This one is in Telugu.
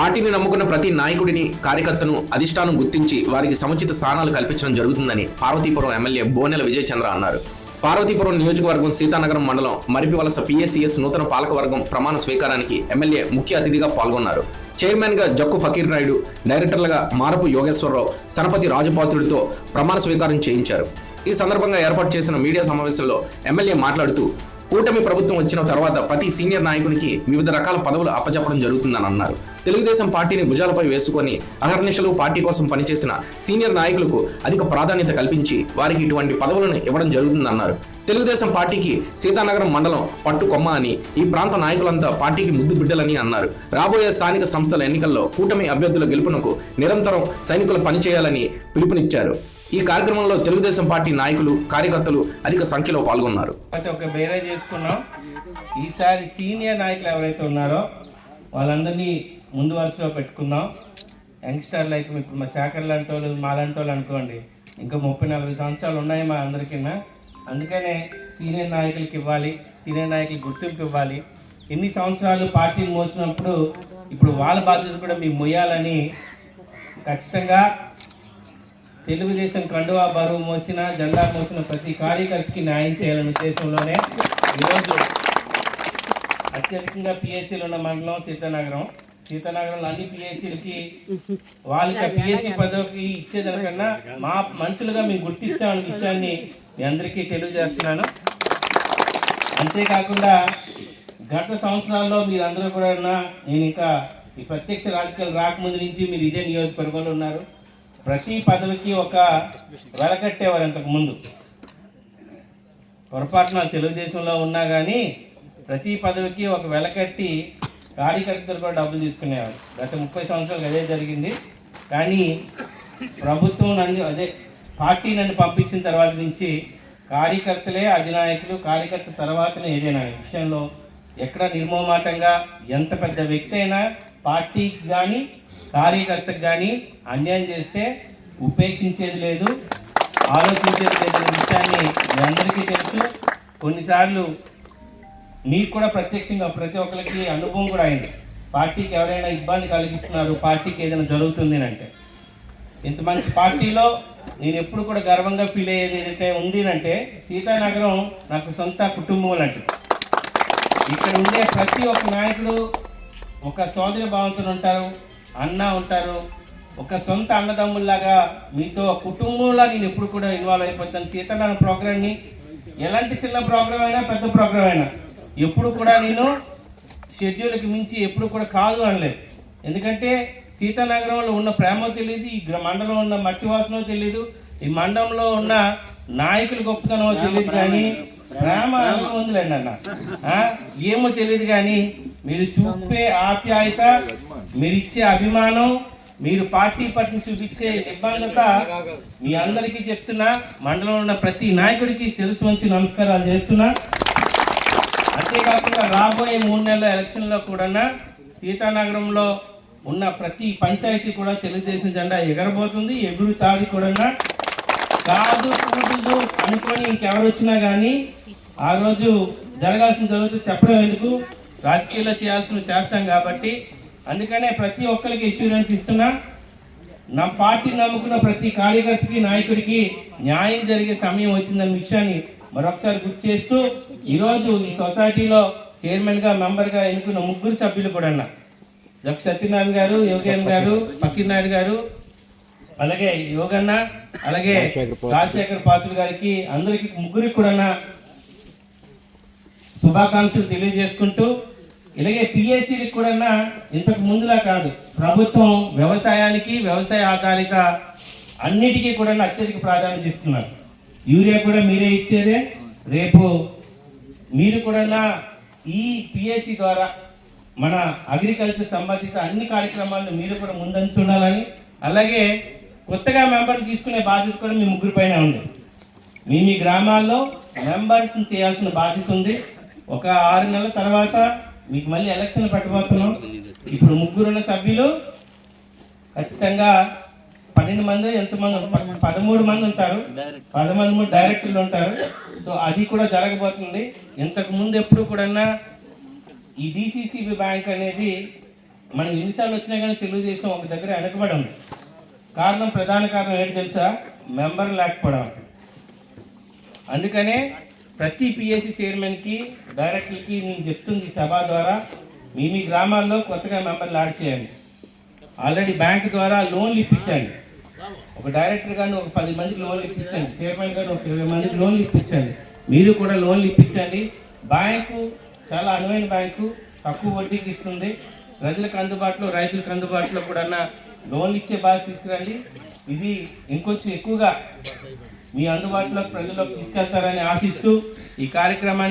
పార్టీని నమ్ముకున్న ప్రతి నాయకుడిని కార్యకర్తను అధిష్టానం గుర్తించి వారికి సముచిత స్థానాలు కల్పించడం జరుగుతుందని పార్వతీపురం ఎమ్మెల్యే బోనెల విజయ చంద్ర అన్నారు. పార్వతీపురం నియోజకవర్గం సీతానగరం మండలం మరిపివలస పిఎస్సిఎస్ నూతన పాలకవర్గం ప్రమాణ స్వీకారానికి ఎమ్మెల్యే ముఖ్య అతిథిగా పాల్గొన్నారు. చైర్మన్గా జక్కు ఫకీర్ నాయుడు డైరెక్టర్లుగా మారపు యోగేశ్వరరావు సనపతి రాజపాత్రుడితో ప్రమాణ స్వీకారం చేయించారు. ఈ సందర్భంగా ఏర్పాటు చేసిన మీడియా సమావేశంలో ఎమ్మెల్యే మాట్లాడుతూ కూటమి ప్రభుత్వం వచ్చిన తర్వాత ప్రతి సీనియర్ నాయకునికి వివిధ రకాల పదవులు అప్పచెప్పడం జరుగుతుందని అన్నారు. తెలుగుదేశం పార్టీని భుజాలపై వేసుకొని అహర్నిశలు పార్టీ కోసం పనిచేసిన సీనియర్ నాయకులకు అధిక ప్రాధాన్యత కల్పించి వారికి ఇటువంటి పదవులను ఇవ్వడం జరుగుతుందన్నారు. తెలుగుదేశం పార్టీకి సీతానగరం మండలం పట్టుకొమ్మ అని ఈ ప్రాంత నాయకులంతా పార్టీకి ముద్దు బిడ్డలని అన్నారు. రాబోయే స్థానిక సంస్థల ఎన్నికల్లో కూటమి అభ్యర్థుల గెలుపునకు నిరంతరం సైనికులు పనిచేయాలని పిలుపునిచ్చారు. ఈ కార్యక్రమంలో తెలుగుదేశం పార్టీ నాయకులు కార్యకర్తలు అధిక సంఖ్యలో పాల్గొన్నారు. ఒక చేసుకున్నాం. ఈసారి సీనియర్ నాయకులు ఎవరైతే ఉన్నారో వాళ్ళందరినీ ముందు వరుసలో పెట్టుకుందాం. యంగ్స్టర్ లైక్ ఇప్పుడు మా శాఖర్ లాంటి వాళ్ళు మా లాంటి వాళ్ళు అనుకోండి. ఇంకా ముప్పై నలభై సంవత్సరాలు ఉన్నాయి మా అందరికైనా అందుకనే సీనియర్ నాయకులకి ఇవ్వాలి సీనియర్ నాయకులకి గుర్తింపు ఇవ్వాలి. ఎన్ని సంవత్సరాలు పార్టీని మోసినప్పుడు ఇప్పుడు వాళ్ళ బాధ్యత కూడా మేము మొయ్యాలని ఖచ్చితంగా తెలుగుదేశం కండువా బరువు మోసిన జెండా మోసిన ప్రతి కార్యకర్తకి న్యాయం చేయాలనే ఉద్దేశంలోనే ఈరోజు అత్యధికంగా పిఎస్సీలు ఉన్న మండలం సీతానగరం. సీతానగరంలో అన్ని పిఎస్సీలకి వాళ్ళకి పిఎస్సీ పదవికి ఇచ్చేదానికన్నా మా మనుషులుగా మేము గుర్తించామనే విషయాన్ని మీ అందరికీ తెలియజేస్తున్నాను. అంతేకాకుండా గత సంవత్సరాల్లో మీరందరూ కూడా నేను ఇంకా ఈ ప్రత్యక్ష రాజకీయాలు రాకముందు నుంచి మీరు ఇదే నియోజకవర్గంలో ఉన్నారు. ప్రతి పదవికి ఒక వెలకట్టేవారు ఇంతకు ముందు. పొరపాటున తెలుగుదేశంలో ఉన్నా కానీ ప్రతి పదవికి ఒక వెలకట్టి కార్యకర్తలు కూడా డబ్బులు తీసుకునేవారు. గత ముప్పై సంవత్సరాలు అదే జరిగింది. కానీ ప్రభుత్వం నన్ను అదే పార్టీ నన్ను పంపించిన తర్వాత నుంచి కార్యకర్తలే అధినాయకులు కార్యకర్త తర్వాతనే ఏదైనా విషయంలో ఎక్కడ నిర్మోమాటంగా ఎంత పెద్ద వ్యక్తి అయినా పార్టీకి కానీ కార్యకర్తకు కానీ అన్యాయం చేస్తే ఉపేక్షించేది లేదు ఆలోచించేది లేదు విషయాన్ని మీ అందరికీ తెలుసు. కొన్నిసార్లు మీకు కూడా ప్రత్యక్షంగా ప్రతి ఒక్కరికి అనుభవం కూడా అయింది. పార్టీకి ఎవరైనా ఇబ్బంది కలిగిస్తున్నారు పార్టీకి ఏదైనా జరుగుతుంది అంటే. ఇంత మంచి పార్టీలో నేను ఎప్పుడు కూడా గర్వంగా ఫీల్ అయ్యేది ఏదైతే ఉంది అంటే సీతానగరం నాకు సొంత కుటుంబం లాంటిది. ఇక్కడ ఉండే ప్రతి ఒక్క నాయకుడు ఒక సోదరి భావంతో ఉంటారు అన్న ఉంటారు ఒక సొంత అన్నదమ్ముల్లాగా మీతో కుటుంబంలా నేను ఎప్పుడు కూడా ఇన్వాల్వ్ అయిపోతాను. సీతారామ ప్రోగ్రామ్ని ఎలాంటి చిన్న ప్రోగ్రామ్ అయినా పెద్ద ప్రోగ్రామ్ అయినా. ఎప్పుడు కూడా నేను షెడ్యూల్కి మించి ఎప్పుడు కూడా కాదు అనలేదు. ఎందుకంటే సీతానగరంలో ఉన్న ప్రేమ తెలియదు ఈ మండలంలో ఉన్న మట్టి వాసన తెలియదు ఈ మండలంలో ఉన్న నాయకుల గొప్పతనమో తెలియదు కానీ ప్రేమ ఉందిలేండి అన్న. ఏమో తెలియదు కానీ మీరు చూపే ఆప్యాయత మీరు ఇచ్చే అభిమానం మీరు పార్టీ పట్ల చూపించే నిబంధత మీ అందరికీ చెప్తున్నా మండలంలో ఉన్న ప్రతి నాయకుడికి తెలుసు మంచి నమస్కారాలు చేస్తున్నా. అంతేకాకుండా రాబోయే మూడు నెలల ఎలక్షన్లో కూడా సీతానగరంలో ఉన్న ప్రతి పంచాయతీ కూడా తెలుగుదేశం జెండా ఎగరబోతుంది. ఎగురుతాది కూడా కాదు కూడదు అనుకొని ఇంకెవరు వచ్చినా కానీ ఆ రోజు జరగాల్సిన జరుగుతుంది చెప్పడం ఎందుకు? రాజకీయాల్లో చేయాల్సిన చేస్తాం కాబట్టి. అందుకనే ప్రతి ఒక్కరికి ఇన్సూరెన్స్ ఇస్తున్నా. నా పార్టీ నమ్ముకున్న ప్రతి కార్యకర్తకి నాయకుడికి న్యాయం జరిగే సమయం వచ్చిందన్న విషయాన్ని మరొకసారి గుర్తు చేస్తూ ఈరోజు ఈ సొసైటీలో చైర్మన్గా మెంబర్గా ఎన్నుకున్న ముగ్గురు సభ్యులు కూడా ఉన్నా సత్యనారాయణ గారు యోగేన్ గారు పక్కినాయుడు గారు అలాగే యోగన్న అలాగే రాజశేఖర్ పాత్రుడు గారికి అందరికి ముగ్గురికి కూడా శుభాకాంక్షలు తెలియజేసుకుంటూ ఇలాగే పిఎస్సీలకు కూడా ఇంతకు ముందులా కాదు ప్రభుత్వం వ్యవసాయానికి వ్యవసాయ ఆధారిత అన్నిటికీ కూడా అత్యధిక ప్రాధాన్యత ఇస్తున్నారు. యూరియా కూడా మీరే ఇచ్చేదే. రేపు మీరు కూడా ఈ పిఎస్సి ద్వారా మన అగ్రికల్చర్ సంబంధిత అన్ని కార్యక్రమాలను మీరు కూడా ముందంచుండాలని అలాగే కొత్తగా మెంబర్లు తీసుకునే బాధ్యత కూడా మీ ముగ్గురు పైన ఉంది. మీ మీ గ్రామాల్లో మెంబర్స్ చేయాల్సిన బాధ్యత ఉంది. ఒక ఆరు నెలల తర్వాత మీకు మళ్ళీ ఎలక్షన్ పెట్టబోతున్నాం. ఇప్పుడు ముగ్గురున్న సభ్యులు ఖచ్చితంగా పన్నెండు మంది ఎంతమంది పదమూడు మంది. ఉంటారు. పదమూడు మంది డైరెక్టర్లు ఉంటారు. సో అది కూడా జరగబోతుంది. ఇంతకు ముందు ఎప్పుడు కూడా ఈ డిసిసిబి బ్యాంక్ అనేది మనం ఎన్నిసార్లు వచ్చినా కానీ తెలుగుదేశం ఒక దగ్గర వెనకబడి ఉంది. కారణం ప్రధాన కారణం ఏంటి తెలుసా? మెంబర్ లేకపోవడం. అందుకనే ప్రతి పిఎస్సి చైర్మన్కి డైరెక్టర్కి నేను చెప్తుంది ఈ సభ ద్వారా మీ మీ గ్రామాల్లో కొత్తగా మెంబర్లు యాడ్ చేయండి. ఆల్రెడీ బ్యాంక్ ద్వారా లోన్లు ఇప్పించండి. ఒక డైరెక్టర్ గారిని ఒక పది మందికి లోన్లు ఇప్పించండి. చైర్మన్ గారిని ఒక ఇరవై మందికి లోన్లు ఇప్పించండి. మీరు కూడా లోన్లు ఇప్పించండి. బ్యాంకు చాలా అనువైన బ్యాంకు తక్కువ వడ్డీకి ఇస్తుంది. ప్రజలకు అందుబాటులో రైతులకు అందుబాటులో కూడా లోన్లు ఇచ్చే బాధ్యత తీసుకురండి. ఇది ఇంకొంచెం ఎక్కువగా మీ అందుబాటులో ప్రజలకు తీసుకెళ్తారని ఆశిస్తూ ఈ కార్యక్రమానికి